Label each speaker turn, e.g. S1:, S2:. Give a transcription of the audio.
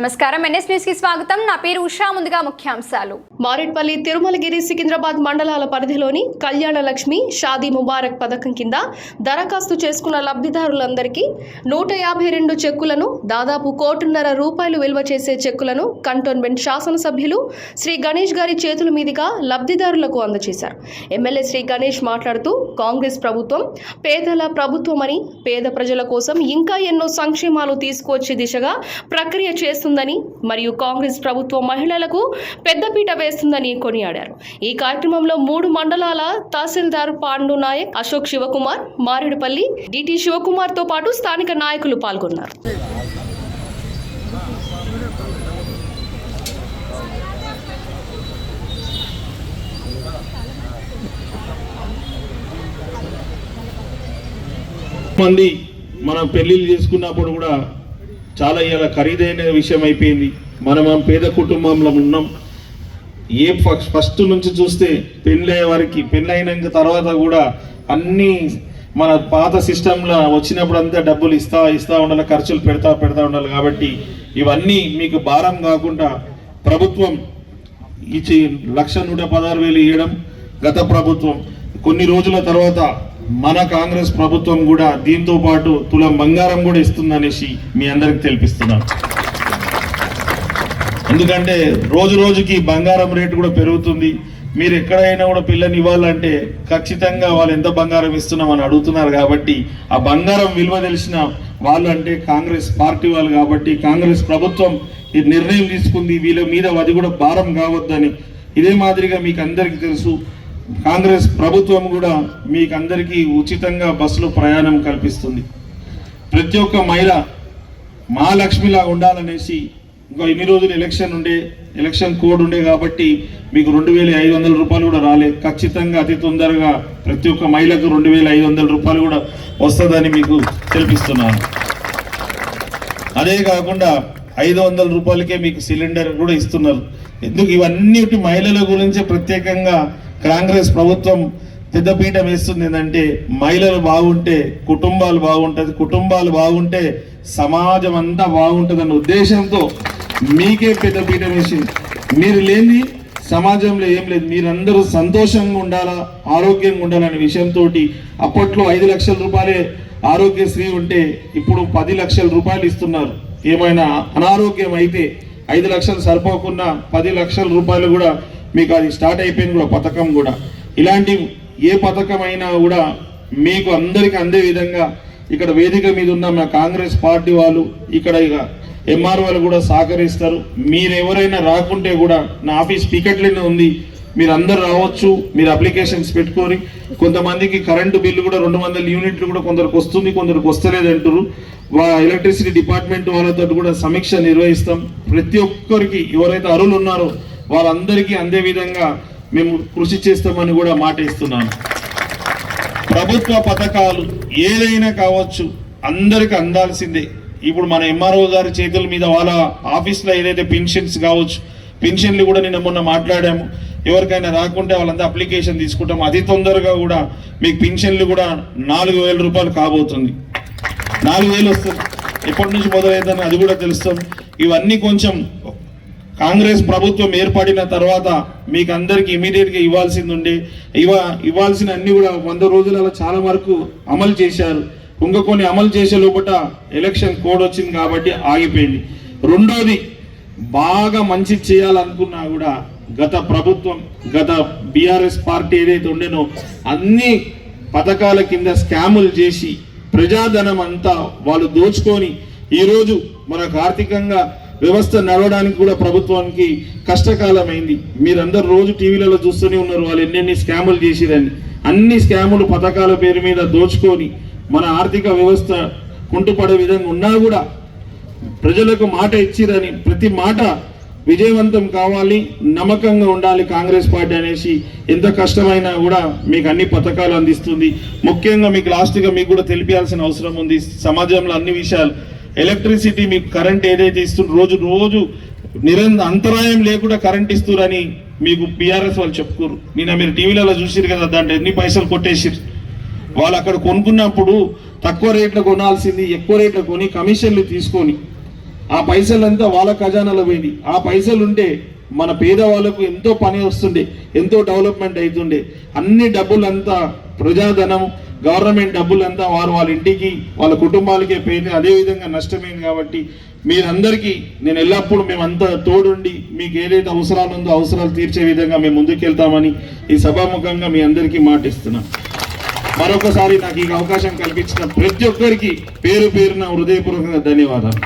S1: నమస్కారం. ఎన్ఎస్ న్యూస్కి స్వాగతం. నా పేరు ఉషా. ముందుగా ముఖ్యాంశాలు.
S2: మారేట్పల్లి తిరుమలగిరి సికింద్రాబాద్ మండలాల పరిధిలోని కళ్యాణ లక్ష్మి షాదీ ముబారక్ పథకం కింద దరఖాస్తు చేసుకున్న లబ్ధిదారులందరికీ నూట యాభై రెండు చెక్కులను దాదాపు కోటిన్నర రూపాయలు విలువ చేసే చెక్కులను కంటోన్మెంట్ శాసనసభ్యులు శ్రీ గణేష్ గారి చేతుల మీదుగా లబ్ధిదారులకు అందజేశారు. ఎమ్మెల్యే శ్రీ గణేష్ మాట్లాడుతూ కాంగ్రెస్ ప్రభుత్వం పేదల ప్రభుత్వమని పేద ప్రజల కోసం ఇంకా ఎన్నో సంక్షేమాలు తీసుకువచ్చే దిశగా ప్రక్రియ చేస్తుందని మరియు కాంగ్రెస్ ప్రభుత్వం మహిళలకు పెద్దపీట వేస్తుందని కొనియాడారు. ఈ కార్యక్రమంలో మూడు మండలాల తహసీల్దార్ పాండు నాయక్ అశోక్ శివకుమార్ మారేడుపల్లి డిటి శివకుమార్తో పాటు స్థానిక నాయకులు పాల్గొన్నారు.
S3: మంది మనం పెళ్ళిళ్ళు చేసుకున్నప్పుడు కూడా చాలా ఇలా ఖరీదైన విషయం అయిపోయింది. మనం పేద కుటుంబంలో ఉన్నాం. ఏ ఫస్ట్ నుంచి చూస్తే పెళ్ళయ్యే వారికి పెళ్ళైన తర్వాత కూడా అన్ని మన పాత సిస్టంలో వచ్చినప్పుడు అంతా డబ్బులు ఇస్తా ఇస్తా ఉండాలి ఖర్చులు పెడతా పెడతా ఉండాలి కాబట్టి ఇవన్నీ మీకు భారం కాకుండా ప్రభుత్వం ఇచ్చి లక్ష నూట పదహారు వేలు ఇవ్వడం గత ప్రభుత్వం. కొన్ని రోజుల తర్వాత మన కాంగ్రెస్ ప్రభుత్వం కూడా దీంతో పాటు తులం బంగారం కూడా ఇస్తుందనేసి మీ అందరికి తెలిపిస్తున్నాను ఎందుకంటే రోజు రోజుకి బంగారం రేటు కూడా పెరుగుతుంది. మీరు ఎక్కడైనా కూడా పిల్లని ఇవ్వాలంటే ఖచ్చితంగా వాళ్ళు ఎంత బంగారం ఇస్తున్నామని అడుగుతున్నారు కాబట్టి ఆ బంగారం విలువ తెలిసిన వాళ్ళు అంటే కాంగ్రెస్ పార్టీ వాళ్ళు కాబట్టి కాంగ్రెస్ ప్రభుత్వం ఈ నిర్ణయం తీసుకుంది. వీళ్ళ మీద అది కూడా భారం కావద్దని ఇదే మాదిరిగా మీకు అందరికీ తెలుసు. కాంగ్రెస్ ప్రభుత్వం కూడా మీకు అందరికీ ఉచితంగా బస్సులో ప్రయాణం కల్పిస్తుంది. ప్రతి ఒక్క మహిళ మహాలక్ష్మిలా ఉండాలనేసి ఇంకా ఇన్ని రోజులు ఎలక్షన్ ఉండే ఎలక్షన్ కోడ్ ఉండే కాబట్టి మీకు రెండు వేల ఐదు వందల రూపాయలు కూడా రాలేదు ఖచ్చితంగా అతి తొందరగా ప్రతి ఒక్క మహిళకు రెండు వేల ఐదు వందల రూపాయలు కూడా వస్తుందని మీకు తెలిపిస్తున్నాను. అదే కాకుండా ఐదు వందల రూపాయలకే మీకు సిలిండర్ కూడా ఇస్తున్నారు. ఎందుకు ఇవన్నీ మహిళల గురించి ప్రత్యేకంగా కాంగ్రెస్ ప్రభుత్వం పెద్దపీట వేస్తుంది ఏంటంటే మహిళలు బాగుంటే కుటుంబాలు బాగుంటుంది కుటుంబాలు బాగుంటే సమాజం అంతా బాగుంటుంది అన్న ఉద్దేశంతో మీకే పెద్దపీట వేసింది. మీరు లేని సమాజంలో ఏం లేదు. మీరందరూ సంతోషంగా ఉండాలా ఆరోగ్యంగా ఉండాలనే విషయంతో అప్పట్లో ఐదు లక్షల రూపాయలే ఆరోగ్యశ్రీ ఉంటే ఇప్పుడు పది లక్షల రూపాయలు ఇస్తున్నారు. ఏమైనా అనారోగ్యం అయితే ఐదు లక్షలు సరిపోకుండా పది లక్షల రూపాయలు కూడా మీకు అది స్టార్ట్ అయిపోయింది కూడా పథకం కూడా. ఇలాంటి ఏ పథకం అయినా కూడా మీకు అందరికీ అందే విధంగా ఇక్కడ వేదిక మీద ఉన్న మా కాంగ్రెస్ పార్టీ వాళ్ళు ఇక్కడ ఇక ఎంఆర్ వాళ్ళు కూడా సహకరిస్తారు. మీరు ఎవరైనా రాకుంటే కూడా నా ఆఫీస్ పీకెట్లోనే ఉంది. మీరు అందరు రావచ్చు మీరు అప్లికేషన్స్ పెట్టుకొని కొంతమందికి కరెంటు బిల్లు కూడా రెండు వందల యూనిట్లు కూడా కొందరికి వస్తుంది కొందరికి వస్తలేదు అంటారు వా ఎలక్ట్రిసిటీ డిపార్ట్మెంట్ వాళ్ళతో కూడా సమీక్ష నిర్వహిస్తాం. ప్రతి ఒక్కరికి ఎవరైతే అరువులు ఉన్నారో వాళ్ళందరికీ అందే విధంగా మేము కృషి చేస్తామని కూడా మాట ఇస్తున్నాను. ప్రభుత్వ పథకాలు ఏదైనా కావచ్చు అందరికి అందాల్సిందే. ఇప్పుడు మన ఎంఆర్ఓ గారి చేతుల మీద వాళ్ళ ఆఫీస్లో ఏదైతే పెన్షన్స్ కావచ్చు పెన్షన్లు కూడా నిన్న మొన్న మాట్లాడాము. ఎవరికైనా రాకుంటే వాళ్ళంతా అప్లికేషన్ తీసుకుంటాం. అతి తొందరగా కూడా మీకు పింఛన్లు కూడా నాలుగు వేల రూపాయలు కాబోతుంది. నాలుగు వేలు వస్తుంది. ఎప్పటి నుంచి మొదలైందని అది కూడా తెలుస్తాం. ఇవన్నీ కొంచెం కాంగ్రెస్ ప్రభుత్వం ఏర్పడిన తర్వాత మీకు అందరికి ఇమీడియట్గా ఇవ్వాల్సింది ఉండే ఇవ ఇవ్వాల్సిన అన్ని కూడా వంద రోజులలో చాలా వరకు అమలు చేశారు. ఇంకా కొన్ని అమలు చేసే లోపల ఎలక్షన్ కోడ్ వచ్చింది కాబట్టి ఆగిపోయింది. రెండోది బాగా మంచి చేయాలనుకున్నా కూడా గత ప్రభుత్వం గత బీఆర్ఎస్ పార్టీ ఏదైతే ఉండేనో అన్ని పథకాల కింద స్కాములు చేసి ప్రజాధనం అంతా వాళ్ళు దోచుకొని ఈరోజు మనకు ఆర్థికంగా వ్యవస్థ నడవడానికి కూడా ప్రభుత్వానికి కష్టకాలమైంది. మీరందరూ రోజు టీవీలలో చూస్తూనే ఉన్నారు వాళ్ళు ఎన్నెన్ని స్కాములు చేసిరని. అన్ని స్కాములు పథకాల పేరు మీద దోచుకొని మన ఆర్థిక వ్యవస్థ కుంటుపడే విధంగా ఉన్నా కూడా ప్రజలకు మాట ఇచ్చిరని ప్రతి మాట విజయవంతం కావాలి నమ్మకంగా ఉండాలి కాంగ్రెస్ పార్టీ అనేసి ఎంత కష్టమైనా కూడా మీకు అన్ని పథకాలు అందిస్తుంది. ముఖ్యంగా మీకు లాస్ట్గా మీకు కూడా తెలిపించాల్సిన అవసరం ఉంది. సమాజంలో అన్ని విషయాలు ఎలక్ట్రిసిటీ మీకు కరెంట్ ఏదైతే ఇస్తుంది రోజు రోజు నిరంతర అంతరాయం లేకుండా కరెంట్ ఇస్తురని మీకు పిఆర్ఎస్ వాళ్ళు చెప్పుకోరు. నిన్న మీరు టీవీలలో చూసిరు కదా దాంట్లో ఎన్ని పైసలు కొట్టేసిరు వాళ్ళు అక్కడ కొనుక్కున్నప్పుడు తక్కువ రేట్లో కొనాల్సింది ఎక్కువ రేట్లో కొని కమిషన్లు తీసుకొని ఆ పైసలంతా వాళ్ళ ఖజానాలో పోయింది ఆ పైసలు ఉంటే మన పేదవాళ్ళకు ఎంతో పని వస్తుండే ఎంతో డెవలప్మెంట్ అవుతుండే అన్ని డబ్బులంతా ప్రజాధనం గవర్నమెంట్ డబ్బులంతా వారు వాళ్ళ ఇంటికి వాళ్ళ కుటుంబాలకే పోయింది. అదేవిధంగా నష్టమైంది కాబట్టి మీరందరికీ నేను ఎల్లప్పుడూ మేమంతా తోడుండి మీకు ఏదైతే అవసరాలు ఉందో అవసరాలు తీర్చే విధంగా మేము ముందుకెళ్తామని ఈ సభాముఖంగా మీ అందరికీ మాటిస్తున్నాం. మరొకసారి నాకు ఈ అవకాశం కల్పించిన ప్రతి ఒక్కరికి పేరు పేరున హృదయపూర్వకంగా ధన్యవాదాలు.